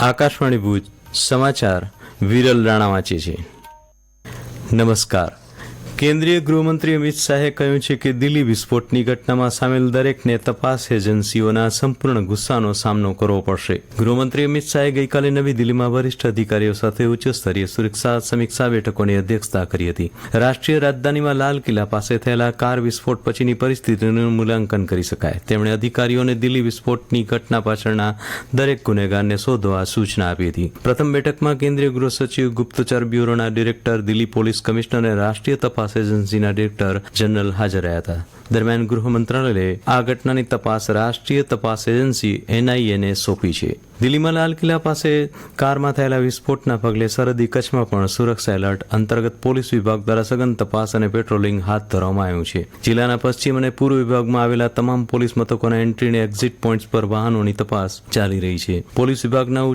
આકાશવાણી ભુજ સમાચાર વિરલ રાણા વાંચે છે. નમસ્કાર. કેન્દ્રીય ગૃહમંત્રી અમિત શાહે કહ્યું છે કે દિલ્હી વિસ્ફોટની ઘટનામાં સામેલ દરેકને તપાસ એજન્સીઓના સંપૂર્ણ ગુસ્સાનો સામનો કરવો પડશે. ગૃહમંત્રી અમિત શાહે ગઈકાલે નવી દિલ્હીમાં વરિષ્ઠ અધિકારીઓ સાથે ઉચ્ચ સ્તરીય સુરક્ષા સમીક્ષા બેઠકોની અધ્યક્ષતા કરી હતી. રાષ્ટ્રીય રાજધાનીમાં લાલ કિલ્લા પાસે થયેલા કાર વિસ્ફોટ પછીની પરિસ્થિતિનું મૂલ્યાંકન કરી શકાય. તેમણે અધિકારીઓને દિલ્હી વિસ્ફોટની ઘટના પાછળના દરેક ગુનેગારને શોધવા સૂચના આપી હતી. પ્રથમ બેઠકમાં કેન્દ્રીય ગૃહ સચિવ ગુપ્તચર બ્યુરોના ડિરેક્ટર, દિલ્હી પોલીસ કમિશનર અને રાષ્ટ્રીય તપાસ એજન્સીના ડિરેક્ટર જનરલ હાજર રહ્યા હતા. દરમિયાન ગૃહ મંત્રાલયે આ ઘટનાની તપાસ રાષ્ટ્રીય તપાસ એજન્સી એનઆઈએને સોંપી છે. દિલ્હીમાં લાલ કિલ્લા પાસે કારમાં થયેલા વિસ્ફોટના પગલે સરહદી કચ્છમાં પણ સુરક્ષા એલર્ટ અંતર્ગત પોલીસ વિભાગ દ્વારા સઘન તપાસ અને પેટ્રોલિંગ હાથ ધરવામાં આવ્યું છે. જિલ્લાના પશ્ચિમ અને પૂર્વ વિભાગમાં આવેલા તમામ પોલીસ મથકોના એન્ટ્રી અને એક્ઝિટ પોઈન્ટ્સ પર વાહનોની તપાસ ચાલી રહી છે. પોલીસ વિભાગના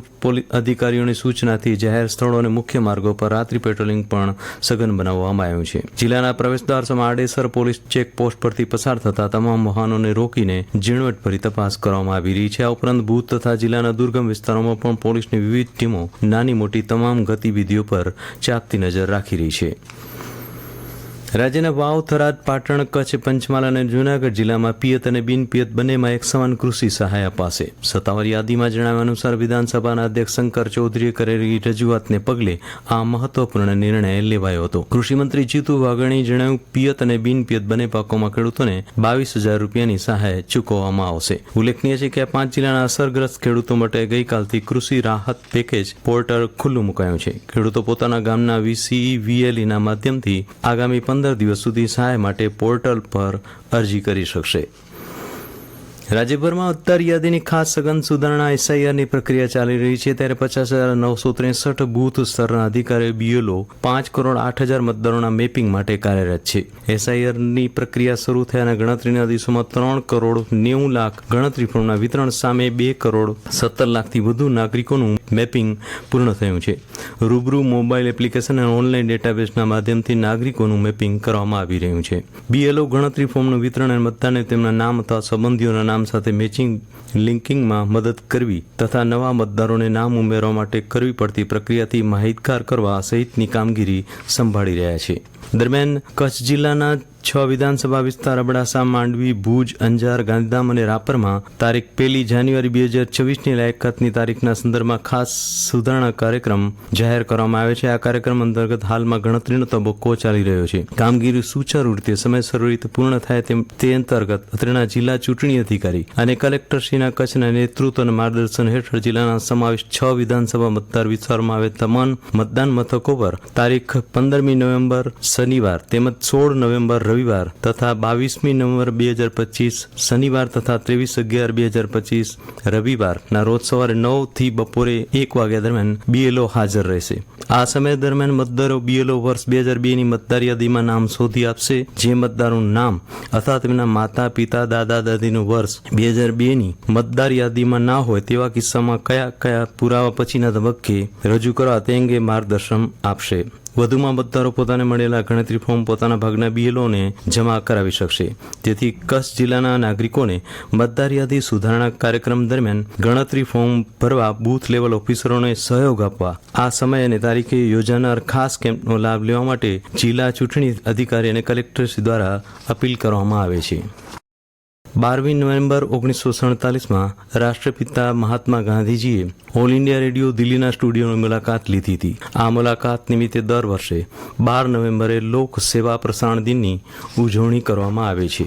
અધિકારીઓની સૂચનાથી જાહેર સ્થળો અને મુખ્ય માર્ગો પર રાત્રિ પેટ્રોલિંગ પણ સઘન બનાવવામાં આવ્યું છે. જિલ્લાના પ્રવેશદ્વાર સમા આડેસર પોલીસ ચેકપોસ્ટ પરથી પસાર થતા તમામ વાહનોને રોકીને ઝીણવટભરી તપાસ કરવામાં આવી રહી છે. આ ઉપરાંત ભૂત તથા જિલ્લાના દુર્ગમ વિસ્તારોમાં પણ પોલીસની વિવિધ ટીમો નાની મોટી તમામ ગતિવિધિઓ પર ચાંપતી નજર રાખી રહી છે. રાજ્યના વાવ થરાદ પાટણ, કચ્છ, પંચમહાલ અને જૂનાગઢ જિલ્લામાં પિયત અને બિનપિયત બંનેમાં એક સમાન કૃષિ સહાય અપાશે. સત્તાવાર યાદીમાં જણાવ્યા અનુસાર વિધાનસભાના અધ્યક્ષ શંકર ચૌધરીએ કરેલી રજૂઆતને પગલે આ મહત્વપૂર્ણ નિર્ણય લેવાયો હતો. કૃષિમંત્રી જીતુ વાઘાણીએ જણાવ્યું, પિયત અને બિનપિયત બંને પાકોમાં ખેડૂતોને બાવીસ હજાર રૂપિયાની સહાય ચૂકવવામાં આવશે. ઉલ્લેખનીય છે કે આ પાંચ જિલ્લાના અસરગ્રસ્ત ખેડૂતો માટે ગઈકાલથી કૃષિ રાહત પેકેજ પોર્ટલ ખુલ્લું મુકાયું છે. ખેડૂતો પોતાના ગામના વીસીઈ વીએલઈના માધ્યમથી આગામી પંદર દિવસ સુધી સહાય માટે પોર્ટલ પર અરજી કરી શકશે. રાજ્યભરમાં ઉત્તર યાદીની ખાસ સઘન સુધારણા એસઆઈઆરની પ્રક્રિયા ચાલી રહી છે, ત્યારે પચાસ હજાર નવસો ત્રેસઠ બૂથ સ્તરના અધિકારીઓ બીએલઓ પાંચ કરોડ આઠ હજાર મતદારોના મેપિંગ માટે કાર્યરત છે. એસઆઈઆરની પ્રક્રિયા શરૂ થયાના ગણતરીના દિવસોમાં ત્રણ કરોડ નેવું લાખ ગણતરી ફોર્મના વિતરણ સામે બે કરોડ સત્તર લાખથી વધુ નાગરિકોનું મેપિંગ પૂર્ણ થયું છે. રૂબરૂ મોબાઈલ એપ્લિકેશન અને ઓનલાઈન ડેટાબેઝના માધ્યમથી નાગરિકોનું મેપિંગ કરવામાં આવી રહ્યું છે. બીએલઓ ગણતરી ફોર્મનું વિતરણ અને મતદારને તેમના નામ અથવા સંબંધીઓના નામ સાથે મેચિંગ લિંકિંગમાં મદદ કરવી તથા નવા મતદારોને નામ ઉમેરવા માટે કરવી પડતી પ્રક્રિયાથી માહિતગાર કરવા સહિતની કામગીરી સંભાળી રહ્યા છે. દરમિયાન કચ્છ જિલ્લાના છ વિધાનસભા વિસ્તાર, અબડાસા, માંડવી, ભુજ, અંજાર, ગાંધીધામ અને રાપરમાં તારીખ પહેલી જાન્યુઆરી બે હજાર છવ્વીસની લાયકાતની તારીખના સંદર્ભમાં ખાસ સુધારણા કાર્યક્રમ જાહેર કરવામાં આવે છે. આ કાર્યક્રમ અંતર્ગત હાલમાં ગણતરીનો તબક્કો ચાલી રહ્યો છે. કામગીરી સુચારુ રીતે, સમયસર રીતે પૂર્ણ થાય તેમ તે અંતર્ગત અત્રેના જિલ્લા ચૂંટણી અધિકારી અને કલેક્ટરશ્રીના કચ્છના નેતૃત્વ અને માર્ગદર્શન હેઠળ જિલ્લાના સમાવેશ છ વિધાનસભા મતદાર વિસ્તારમાં આવેલ તમામ મતદાન મથકો પર તારીખ પંદરમી નવેમ્બર શનિવાર તેમજ સોળ નવેમ્બર રવિવાર તથા બાવીસમી નવેમ્બર બે હજાર પચીસ, શનિવાર તથા ત્રેવીસ અગિયાર બે હજાર પચીસ, રવિવારના રોજ સવારે નવથી બપોરે એક વાગ્યા દરમિયાન બીએલઓ હાજર રહેશે. આ સમય દરમિયાન મતદારો બીએલઓ વર્ષ બે હજાર બે ની મતદાર યાદીમાં નામ શોધી આપશે, જે મતદારનું નામ અથવા તેમના માતા, પિતા, દાદા, દાદીનું વર્ષ બે હજાર બે ની મતદાર યાદીમાં ના હોય તેવા કિસ્સામાં કયા કયા પુરાવા પછીના તબક્કે રજૂ કરવા તે અંગે માર્ગદર્શન આપશે. વધુમાં મતદારો પોતાને મળેલા ગણતરી ફોર્મ પોતાના ભાગના બીએલઓને જમા કરાવી શકશે. તેથી કચ્છ જિલ્લાના નાગરિકોને મતદાર યાદી સુધારણા કાર્યક્રમ દરમિયાન ગણતરી ફોર્મ ભરવા બૂથ લેવલ ઓફિસરોને સહયોગ આપવા. આ સમય અને તારીખે યોજાનાર ખાસ કેમ્પનો લાભ લેવા માટે જિલ્લા ચૂંટણી અધિકારી અને કલેક્ટર્સ દ્વારા અપીલ કરવામાં આવે છે. બારમી નવેમ્બર ઓગણીસો સડતાલીસમાં રાષ્ટ્રપિતા મહાત્મા ગાંધીજીએ ઓલ ઇન્ડિયા રેડિયો દિલ્હીના સ્ટુડિયોની મુલાકાત લીધી હતી. આ મુલાકાત નિમિત્તે દર વર્ષે બાર નવેમ્બરે લોક સેવા પ્રસારણ દિનની ઉજવણી કરવામાં આવે છે.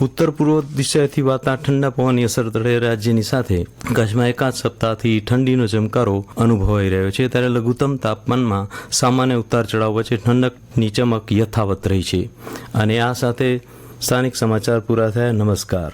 ઉત્તર પૂર્વ દિશાથી વાતા ઠંડા પવનની અસર તળે રાજ્યની સાથે કચ્છમાં એકાદ સપ્તાહથી ઠંડીનો ચમકારો અનુભવાઈ રહ્યો છે. ત્યારે લઘુત્તમ તાપમાનમાં સામાન્ય ઉતાર ચઢાવ વચ્ચે ઠંડકની ચમક યથાવત રહી છે. અને આ સાથે સ્થાનિક સમાચાર પૂરા થયા. નમસ્કાર.